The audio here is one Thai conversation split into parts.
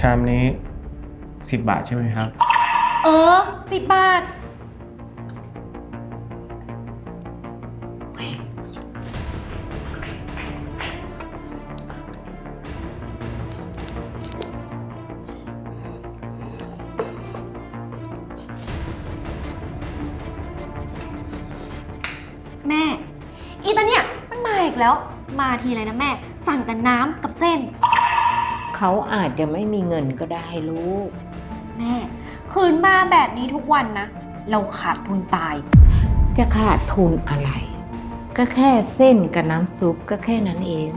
ชามนี้ 10 บาทใช่ไหมครับ เออสิบบาท แม่ อีตาเนี่ย มันมาอีกแล้ว มาทีไรนะแม่ สั่งแต่น้ำกับเส้น เขาอาจจะไม่มีเงินก็ได้ลูก แม่ คืนมาแบบนี้ทุกวันนะ เราขาดทุนตาย จะขาดทุนอะไร ก็แค่เส้นกับน้ำซุปก็แค่นั้นเอง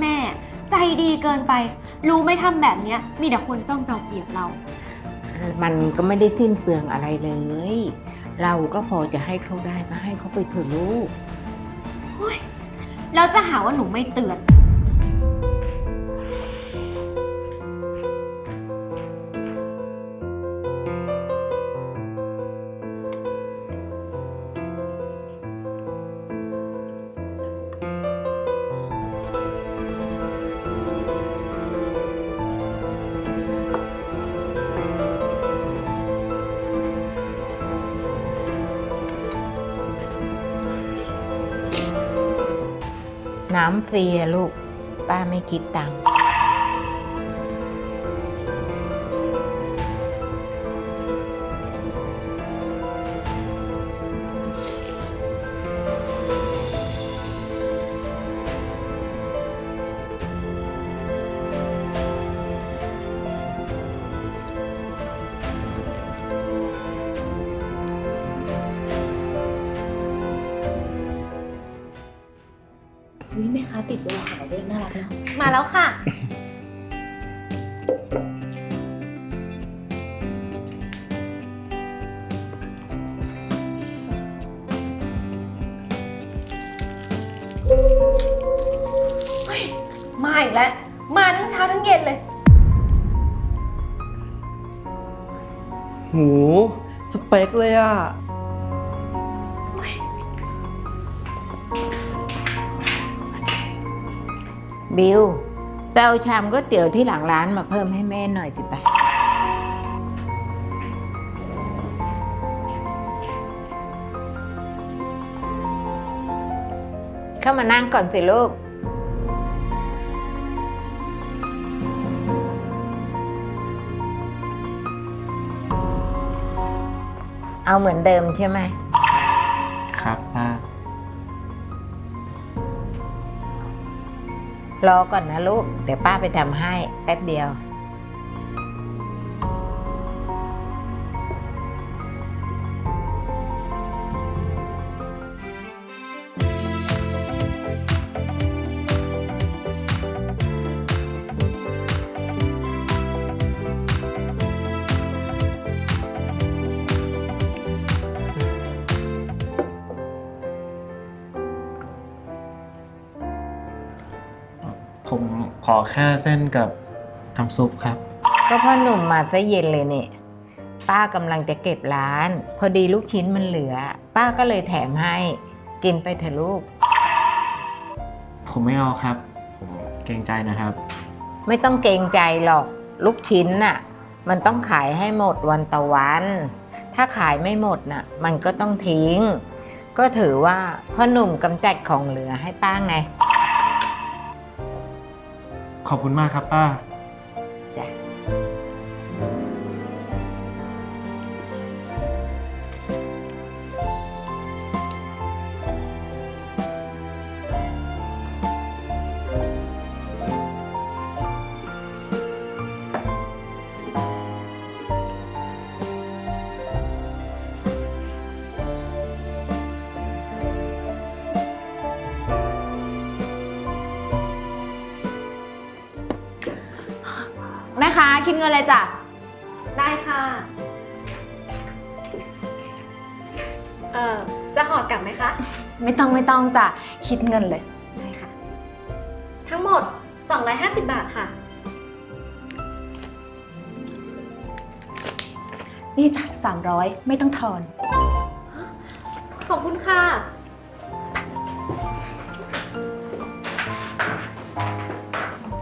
แม่ ใจดีเกินไป รู้ไม่ทำแบบเนี้ย มีแต่คนจ้องจะเอาเปรียบเรา มันก็ไม่ได้สิ้นเปลืองอะไรเลย เราก็พอจะให้เขาได้ก็ให้เขาไปเถอะลูกแล้วจะหาว่าหนูไม่เตือน น้ำฟรีอะลูก ป้าไม่คิดตังค์ มาอีกแล้ว มาทั้งเช้าทั้งเย็นเลย หูสเปคเลยอะ บิวไปเอาชามก๋วยเตี๋ยวที่หลังร้านมาเพิ่มให้แม่หน่อยสิไป เข้ามานั่งก่อนสิลูก เอาเหมือนเดิมใช่ไหม ครับป้ารอก่อนนะลูก เดี๋ยวป้าไปทำให้แป๊บเดียว แค่เส้นกับน้ำซุปครับ ก็พ่อหนุ่มมาซะเย็นเลยเนี่ยป้ากำลังจะเก็บร้าน พอดีลูกชิ้นมันเหลือ ป้าก็เลยแถมให้ กินไปเถอะลูก ผมไม่เอาครับ ผมเกรงใจนะครับ ไม่ต้องเกรงใจหรอก ลูกชิ้นน่ะ มันต้องขายให้หมดวันต่อวัน ถ้าขายไม่หมดน่ะ มันก็ต้องทิ้ง ก็ถือว่าพ่อหนุ่มกำจัดของเหลือให้ป้าไง ขอบคุณมากครับป้า เงินเลยจ้ะ ได้ค่ะ เอ่อ จะห่อกลับไหมคะ ไม่ต้องไม่ต้องจ้ะ คิดเงินเลย ได้ค่ะ ทั้งหมด 250 บาทค่ะ นี่จ้ะสามร้อยไม่ต้องทอน ขอบคุณค่ะ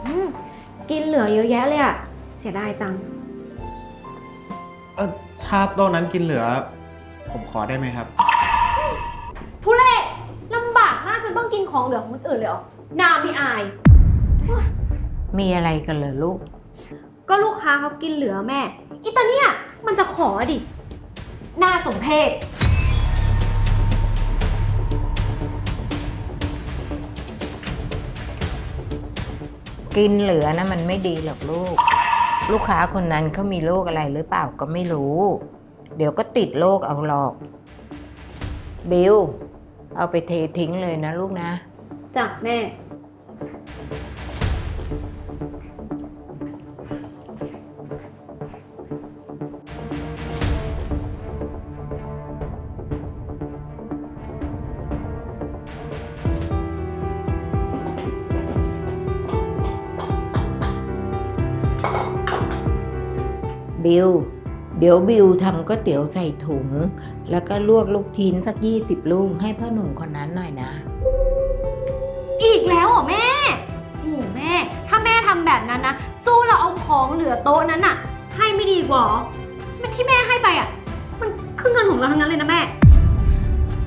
อืมเหลือเยอะแยะเลยอะเสียดายจัง เออถ้าโต๊ะนั้นกินเหลือ ผมขอได้ไหมครับ ทุเรศลำบากมากจนต้องกินของเหลือของคนอื่นเลยเหรอหนาไม่อาย มีอะไรกันเหรอลูก ก็ลูกค้าเขากินเหลือแม่ อีตาเนี่ยมันจะขอดิน่าสมเพชกินเหลือนะมันไม่ดีหรอกลูก ลูกค้าคนนั้นเขามีโรคอะไรหรือเปล่าก็ไม่รู้ เดี๋ยวก็ติดโรคเอาหรอก บิลเอาไปเททิ้งเลยนะลูกนะ จ้ะแม่ บิลเดี๋ยวบิลทำก๋วยเตี๋ยวใส่ถุง แล้วก็ลวกลูกชิ้นสักยี่สิบลูกให้พ่อหนุ่มคนนั้นหน่อยนะ อีกแล้วเหรอแม่โอ้โหแม่ ถ้าแม่ทำแบบนั้นนะ สู้เราเอาของเหลือโต๊ะนั้นอะให้ไม่ดีกว่าเหรอมันที่แม่ให้ไปอะมันคือเงินของเราทั้งนั้นเลยนะแม่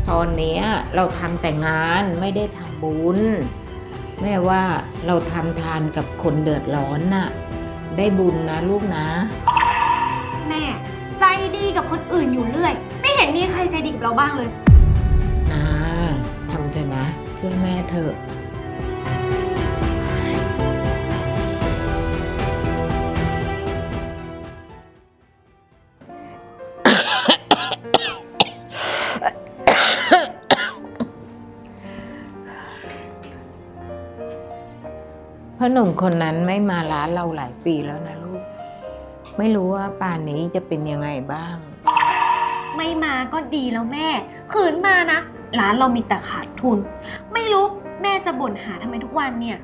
ตอนเนี้ยเราทำแต่งานไม่ได้ทำบุญ แม่ว่าเราทำทานกับคนเดือดร้อนน่ะ ได้บุญนะลูกนะแม่ใจ ดีกับคนอื่นอยู่เรื่อย ไม่เห็นมีใครใจดีกับเราบ้างเลยนะทำเถอะนะเพื่อแม่เถอะ พ่อหนุ่มคนนั้นไม่มาร้านเราหลายปีแล้วนะลูก ไม่รู้ว่าป่านนี้จะเป็นยังไงบ้าง ไม่มาก็ดีแล้วแม่ ขืนมานะ ร้านเรามีแต่ขาดทุน ไม่รู้แม่จะบ่นหาทำไมทุกวันเนี่ย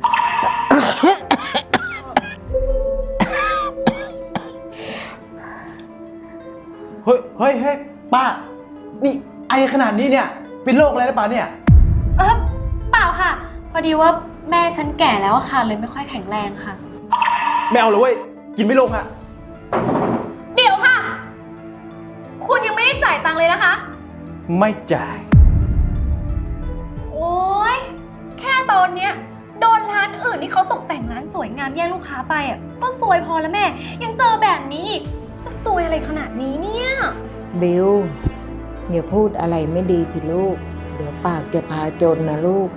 เฮ้ยเฮ้ยเฮ้ยป้า นี่ไอขนาดนี้เนี่ย เป็นโรคอะไรหรือเปล่าเนี่ย เออเปล่าค่ะ พอดีว่าแม่ฉันแก่แล้วอะค่ะ เลยไม่ค่อยแข็งแรงค่ะ ไม่เอาเลยเว้ย กินไม่ลงอะ ไม่จ่าย โอ๊ยแค่ตอนเนี้ยโดนร้านอื่นที่เขาตกแต่งร้านสวยงามแย่งลูกค้าไปอะก็ซวยพอแล้วแม่ ยังเจอแบบนี้อีกจะซวยอะไรขนาดนี้เนี่ย บิลอย่าพูดอะไรไม่ดีสิลูก เดี๋ยวปากจะพาจนนะลูก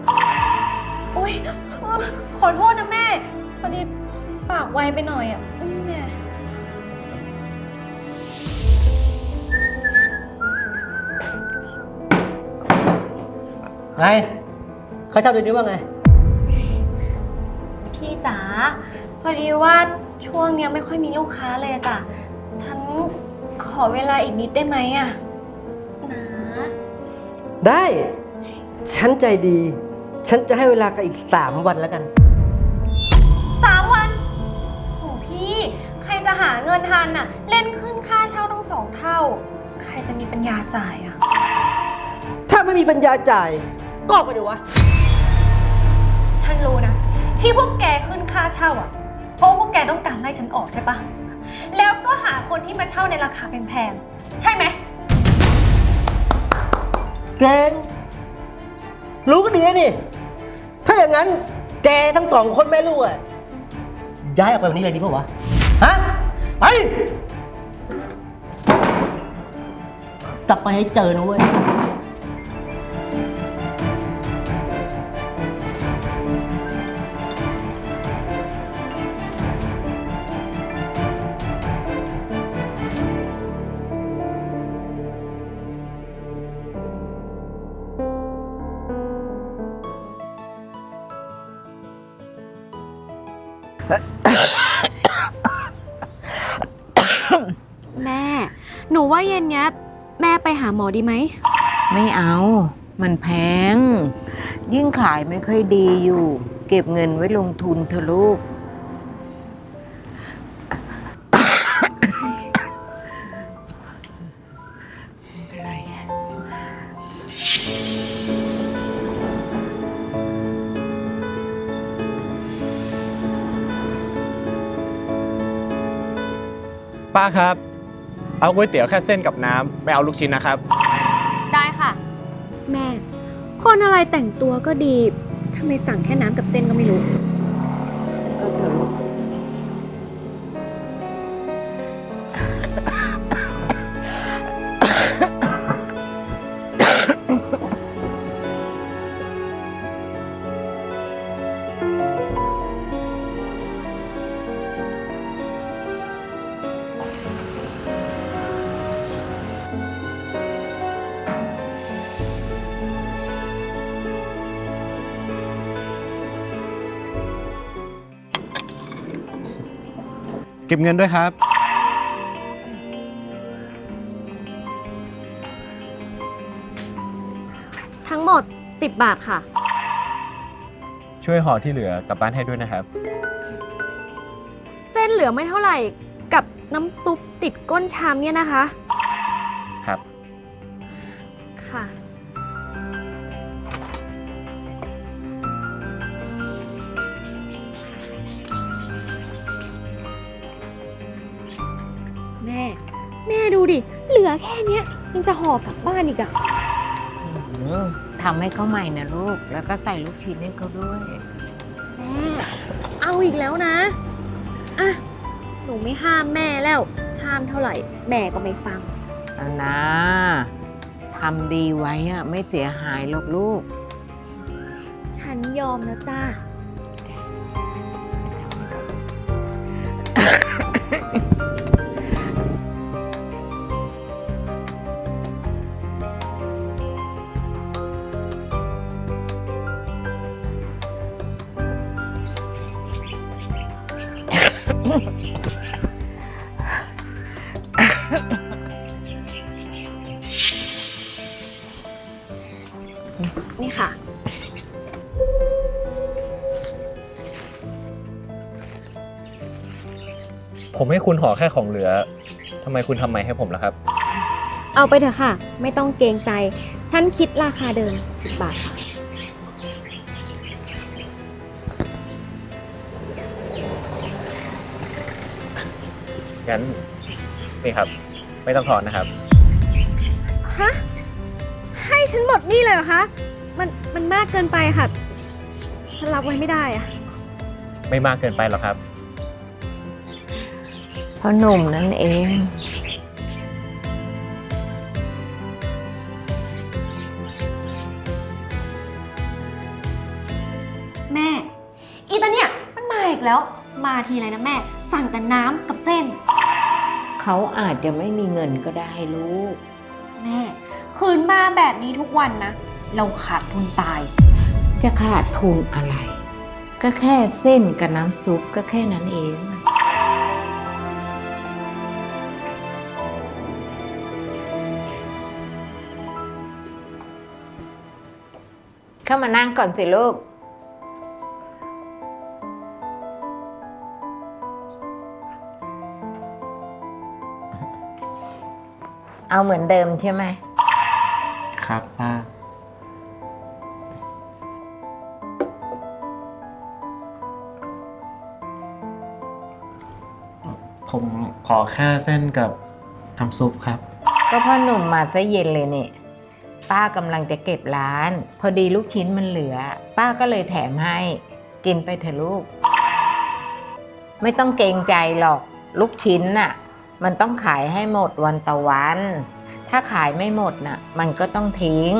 โอ๊ยเออขอโทษนะแม่พอดีปากไวไปหน่อยอะอืม ไงเขาชอบเดือนนี้ว่าไง พี่จ๋าพอดีว่าช่วงเนี้ยไม่ค่อยมีลูกค้าเลยอะจ้ะ ฉันขอเวลาอีกนิดได้ไหมอะนะได้ ฉันใจดี ฉันจะให้เวลากันอีก 3 วันแล้วกัน สามวันโหพี่ ใครจะหาเงินทันน่ะเล่นขึ้นค่าเช่าต้องสองเท่า ใครจะมีปัญญาจ่ายอะถ้าไม่มีปัญญาจ่าย ก็ออกไปเดี๋ยววะ ฉันรู้นะ ที่พวกแกขึ้นค่าเช่าอะ เพราะพวกแกต้องการไล่ฉันออกใช่ปะแล้วก็หาคนที่มาเช่าในราคาแพงๆ ใช่ไหมเก่งรู้ก็ดีนะนี่ ถ้าอย่างนั้นแกทั้งสองคนแม่ลูกอะย้ายออกไปวันนี้เลยดีป่าวะ ฮะ ไป กลับไปให้เจอนะเว้ย แม่ หนูว่าเย็นเนี้ย แม่ไปหาหมอดีไหม ไม่เอา มันแพง ยิ่งขายไม่ค่อยดีอยู่ เก็บเงินไว้ลงทุนเถอะลูก ป้าครับ เอาก๋วยเตี๋ยวแค่เส้นกับน้ำไม่เอาลูกชิ้นนะครับ ได้ค่ะ แม่ คนอะไรแต่งตัวก็ดีทำไมสั่งแค่น้ำกับเส้นก็ไม่รู้ บเงินด้วยครับ ทั้งหมด 10 บาทค่ะ ช่วยห่อที่เหลือกลับบ้านให้ด้วยนะครับ เส้นเหลือไม่เท่าไหร่กับน้ำซุปติดก้นชามเนี่ยนะคะ แค่เนี้ยยังจะห่อกลับบ้านอีกอะอืมทำให้เขาใหม่นะลูก แล้วก็ใส่ลูกชิ้นให้เขาด้วย แม่เอาอีกแล้วนะอะหนูไม่ห้ามแม่แล้ว ห้ามเท่าไหร่ แม่ก็ไม่ฟังเอานะทำดีไว้อะไม่เสียหายหรอกลูก ฉันยอมแล้วจ้า คุณห่อแค่ของเหลือทำไมคุณทำไมให้ผมล่ะครับ เอาไปเถอะค่ะ ไม่ต้องเกรงใจ ฉันคิดราคาเดิม 10 บาทค่ะ งั้นนี่ครับ ไม่ต้องถอนนะครับ ฮะ ให้ฉันหมดนี่เลยเหรอคะ มัน มันมากเกินไปค่ะ ฉันรับไว้ไม่ได้อะ ไม่มากเกินไปหรอกครับเพราะหนุ่มนั่นเองแม่ อีตาเนี่ยมันมาอีกแล้ว มาทีไรนะแม่ สั่งแต่น้ำกับเส้น เขาอาจจะไม่มีเงินก็ได้ลูก แม่ คืนมาแบบนี้ทุกวันนะ เราขาดทุนตาย จะขาดทุนอะไร ก็แค่เส้นกับน้ำซุปก็แค่นั้นเอง เข้ามานั่งก่อนสิลูก เอาเหมือนเดิมใช่ไหม ครับป้า ผมขอแค่เส้นกับน้ำซุปครับ ก็พ่อหนุ่มมาซะเย็นเลยเนี่ย ป้ากำลังจะเก็บร้าน พอดีลูกชิ้นมันเหลือ ป้าก็เลยแถมให้ กินไปเถอะลูก ไม่ต้องเกรงใจหรอก ลูกชิ้นน่ะ มันต้องขายให้หมดวันต่อวัน ถ้าขายไม่หมดน่ะ มันก็ต้องทิ้ง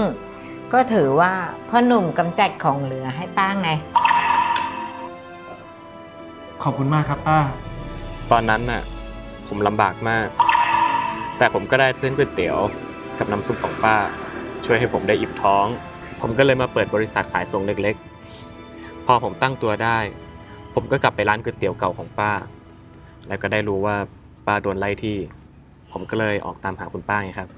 ก็ถือว่าพ่อหนุ่มกำจัดของเหลือให้ป้าไง ขอบคุณมากครับป้า ตอนนั้นน่ะ ผมลำบากมาก แต่ผมก็ได้เส้นก๋วยเตี๋ยวกับน้ำซุปของป้า ช่วยให้ผมได้อิ่มท้อง ผมก็เลยมาเปิดบริษัทขายส่งเล็กๆ พอผมตั้งตัวได้ ผมก็กลับไปร้านก๋วยเตี๋ยวเก่าของป้า แล้วก็ได้รู้ว่าป้าโดนไล่ที่ ผมก็เลยออกตามหาคุณป้าไงครับ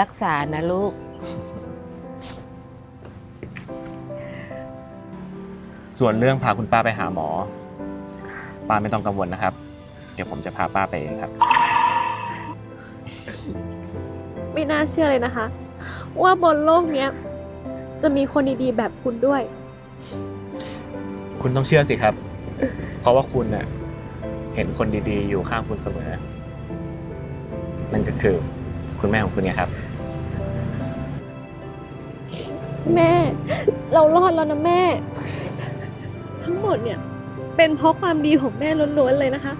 รักษานะลูก ส่วนเรื่องพาคุณป้าไปหาหมอ ป้าไม่ต้องกังวลนะครับ เดี๋ยวผมจะพาป้าไปเองครับ ไม่น่าเชื่อเลยนะคะ ว่าบนโลกเนี้ย จะมีคนดีๆแบบคุณด้วย คุณต้องเชื่อสิครับ เพราะว่าคุณเน่ะเห็นคนดีๆ อยู่ข้างคุณเสมอ นั่นก็คือคุณแม่ของคุณไงครับ แม่ เรารอดแล้วนะแม่ ทั้งหมดเนี่ย เป็นเพราะความดีของแม่ล้วนๆเลยนะคะ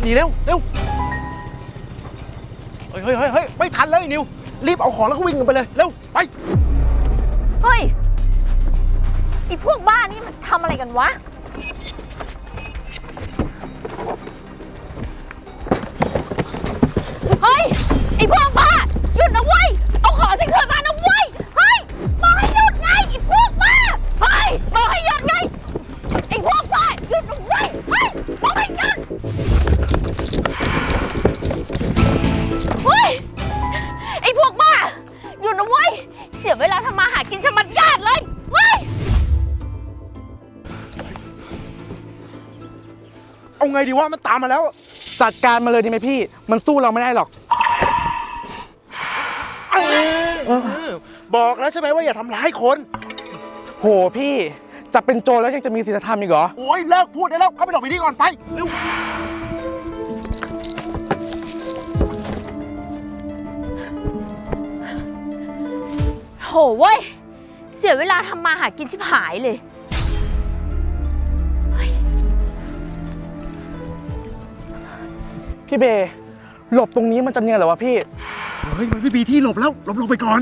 บหนีเร็วเร็วเฮ้ยเฮ้ยเฮ้ยเฮ้ยไม่ทันเลยนิว รีบเอาของแล้วก็วิ่งกันไปเลยเร็ว ไงดีวะมันตามมาแล้ว จัดการมาเลยดีไหมพี่ มันสู้เราไม่ได้หรอก บอกแล้วใช่ไหมว่าอย่าทำร้ายคน โหพี่ จะเป็นโจรแล้วยังจะมีศีลธรรมอีกเหรอ โอ้ยเลิกพูดได้แล้วเข้าไปหลบไปนี่ก่อนไปเร็วโหเว้ย เสียเวลาทำมาหากินชิบหายเลย พี่เบย์หลบตรงนี้มันจะเนียนเหรอวะพี่ เฮ้ยมันไม่มีที่หลบแล้วหลบลงไปก่อน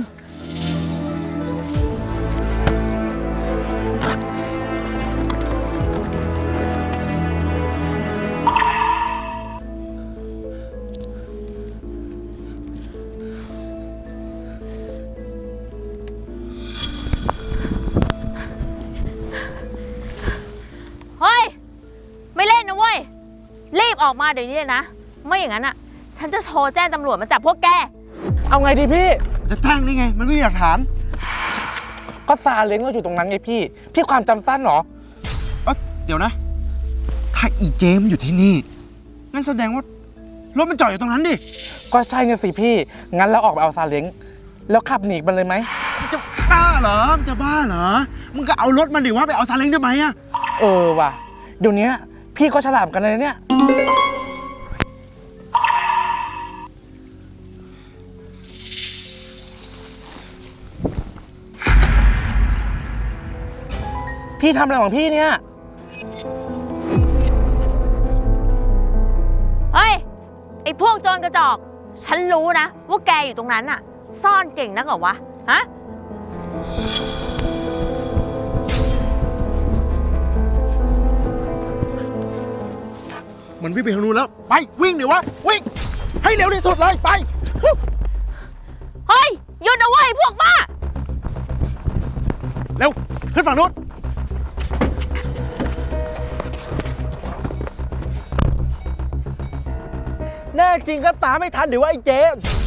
เฮ้ย ไม่เล่นนะเว้ย รีบออกมาเดี๋ยวนี้เลยนะ ไม่อย่างนั้นอะ ฉันจะโทรแจ้งตำรวจมาจับพวกแก เอาไงดีพี่ จะแจ้งได้ไง มันไม่มีหลักฐาน ก็ซาเล้งเราอยู่ตรงนั้นไงพี่ พี่ความจำสั้นเหรอ เอ้ยเดี๋ยวนะ ถ้าอีเจมอยู่ที่นี่นั่นแสดงว่ารถมันจอดอยู่ตรงนั้นดิ ก็ใช่ไงสิพี่ งั้นเราออกไปเอาซาเล้งแล้วขับหนีมันเลยไหม จะบ้าเหรอมึงจะบ้าเหรอ มึงก็เอารถมันดิว่าไปเอาซาเล้งได้ไหมอะเออว่ะ เดี๋ยวนี้พี่ก็ฉลาดเหมือนกันเลยเนี่ย พี่ทำอะไรของพี่เนี่ย เฮ้ย ไอพวกโจรกระจอก ฉันรู้นะ ว่าแกอยู่ตรงนั้นน่ะ ซ่อนเก่งนักเหรอวะ ฮะ มันวิ่งไปทางนู้นแล้ว ไปวิ่งเดี๋ยววะ วิ่ง ให้เร็วที่สุดเลย ไป เฮ้ยหยุดนะเว้ยพวกบ้า เร็ว ขึ้นฝั่งนู้น แน่จริงก็ตามไม่ทันหรือว่าไอ้เจมเ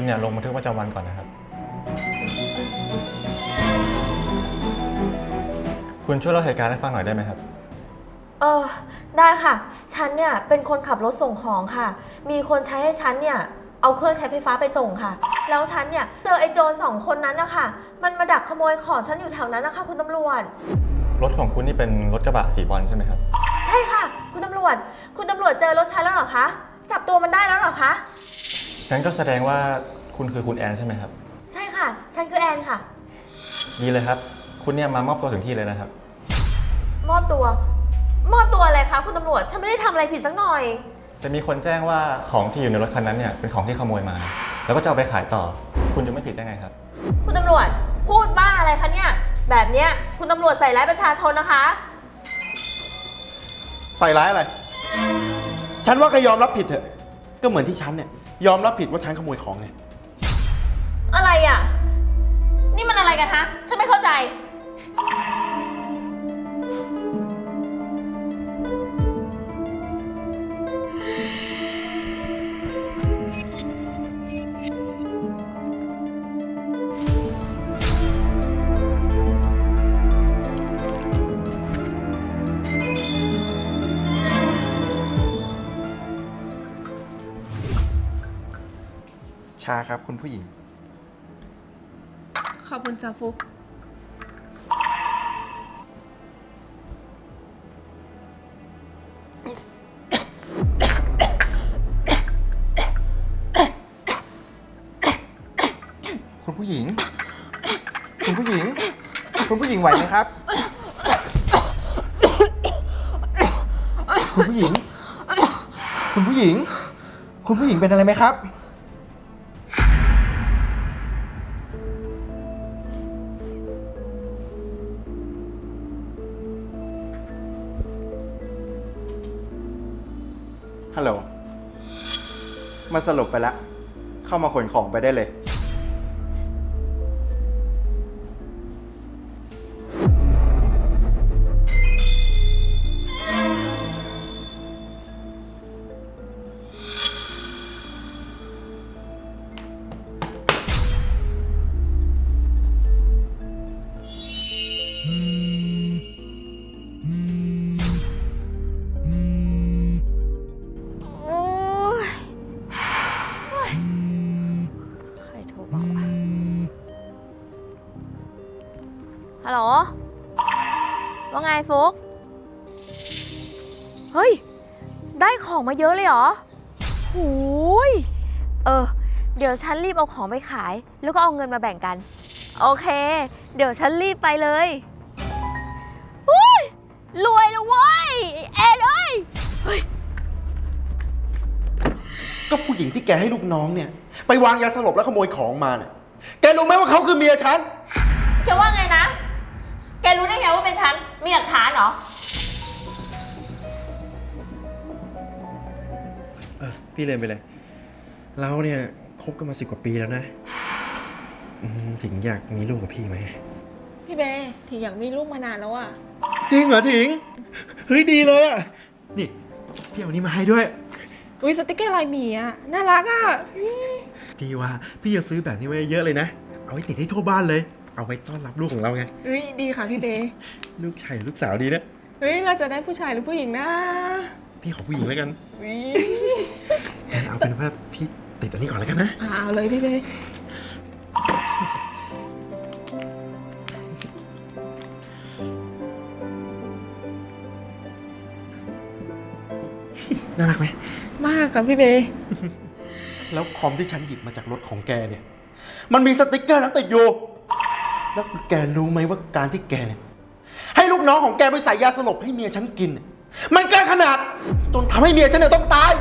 คุณเนี่ยลงบันทึกประจำวันก่อนนะครับ คุณช่วยเล่าเหตุการณ์ให้ฟังหน่อยได้ไหมครับ เออได้ค่ะ ฉันเนี่ยเป็นคนขับรถส่งของค่ะ มีคนใช้ให้ฉันเนี่ยเอาเครื่องใช้ไฟฟ้าไปส่งค่ะ แล้วฉันเนี่ยเจอไอ้โจรสองคนนั้นนะคะมันมาดักขโมยของฉันอยู่แถวนั้นนะคะ คุณตำรวจ รถของคุณนี่เป็นรถกระบะสีบอลใช่ไหมครับ ใช่ค่ะ คุณตำรวจ คุณตำรวจเจอรถฉันแล้วเหรอคะ จับตัวมันได้แล้วเหรอคะ งั้นก็แสดงว่าคุณคือคุณแอนใช่ไหมครับ ใช่ค่ะ ฉันคือแอนค่ะ ดีเลยครับ คุณเนี่ยมามอบตัวถึงที่เลยนะครับ มอบตัว มอบตัวอะไรคะคุณตำรวจ ฉันไม่ได้ทำอะไรผิดสักหน่อย จะมีคนแจ้งว่าของที่อยู่ในรถคันนั้นเนี่ยเป็นของที่ขโมยมา แล้วก็จะเอาไปขายต่อ คุณจะไม่ผิดได้ไงครับ คุณตำรวจ พูดบ้าอะไรคะเนี่ย แบบเนี้ยคุณตำรวจใส่ร้ายประชาชนนะคะ ใส่ร้ายอะไร ฉันว่าก็ยอมรับผิดเถอะ ก็เหมือนที่ฉันเนี่ย ยอมรับผิดว่าฉันขโมยของไงอะไรอะ นี่มันอะไรกันฮะ ฉันไม่เข้าใจาครับคุณผู้หญิง ขอบคุณจ้าฟุก คุณผู้หญิง คุณผู้หญิง คุณผู้หญิงไหวไหมครับ คุณผู้หญิง คุณผู้หญิง คุณผู้หญิงเป็นอะไรไหมครับ สลบไปแล้ว เข้ามาขนของไปได้เลย มาเยอะเลยเหรอหูยเออ เดี๋ยวฉันรีบเอาของไปขาย แล้วก็เอาเงินมาแบ่งกัน โอเค เดี๋ยวฉันรีบไปเลยอุ้ยรวยแล้วเว้ยเอ็ดเอ้ย ก็ผู้หญิงที่แกให้ลูกน้องเนี่ย ไปวางยาสลบแล้วขโมยของมาเนี่ยแกรู้ไหมว่าเขาคือเมียฉัน แกว่าไงนะ แกรู้ได้ไงว่าเป็นฉัน มีหลักฐานเหรอ พี่เลนไปเลย เราเนี่ยคบกันมาสิบกว่าปีแล้วนะอืมถึงอยากมีลูกกับพี่ไหม พี่เบย์ถึงอยากมีลูกมานานแล้วอะจริงเหรอถิง เฮ้ยดีเลยอะ นี่พี่เอานี้มาให้ด้วย อุ้ยสติกเกอร์ลายหมีอะน่ารักอะพี่ว่าพี่จะซื้อแบบนี้ไว้เยอะเลยนะ เอาไว้ติดให้ทั่วบ้านเลย เอาไว้ต้อนรับลูกของเราไง อุ้ยดีค่ะพี่เบย์ลูกชายหรือลูกสาวดีนะ เฮ้ยเราจะได้ผู้ชายหรือผู้หญิงนะ พี่ขอผู้หญิงแล้วกัน อุ้ยงั้น เอาเป็นว่าพี่ติดอันนี้ก่อนแล้วกันนะ อ่าเอาเลยพี่เบย์น่ารักไหม มากค่ะพี่เบย์แล้วคอมที่ฉันหยิบมาจากรถของแกเนี่ย มันมีสติกเกอร์นั้นติดอยู่ แล้วแกรู้ไหมว่าการที่แกเนี่ยให้ลูกน้องของแกไปใส่ยาสลบให้เมียฉันกินเนี่ยมันเกินขนาด จนทำให้เมียฉันเนี่ยต้องตาย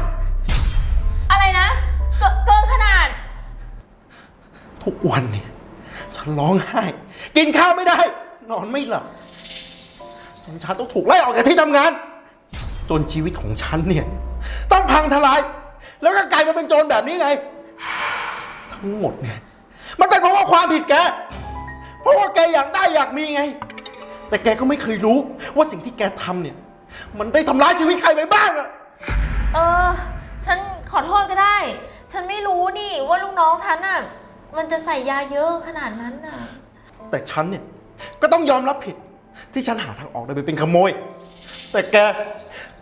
ทุกวันเนี่ย ฉันร้องไห้ กินข้าวไม่ได้ นอนไม่หลับจนฉันต้องถูกไล่ออกจากที่ทำงาน จนชีวิตของฉันเนี่ย ต้องพังทลาย แล้วก็กลายมาเป็นโจรแบบนี้ไง ทั้งหมดเนี่ย มันเป็นเพราะว่าความผิดแก เพราะว่าแกอยากได้อยากมีไง แต่แกก็ไม่เคยรู้ว่าสิ่งที่แกทำเนี่ย มันได้ทำร้ายชีวิตใครไปบ้างอะเออ ฉันขอโทษก็ได้ ฉันไม่รู้นี่ว่าลูกน้องฉันน่ะ มันจะใส่ยาเยอะขนาดนั้นน่ะ แต่ฉันเนี่ย ก็ต้องยอมรับผิด ที่ฉันหาทางออกโดยไปเป็นขโมย แต่แก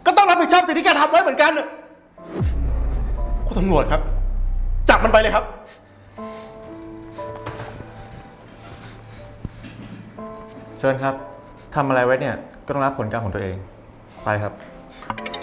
ก็ต้องรับผิดชอบสิ่งที่แกทำไว้เหมือนกันน่ะคุณตำรวจครับ จับมันไปเลยครับ เชิญครับทำอะไรไว้เนี่ยก็ต้องรับผลกรรมของตัวเอง ไปครับอ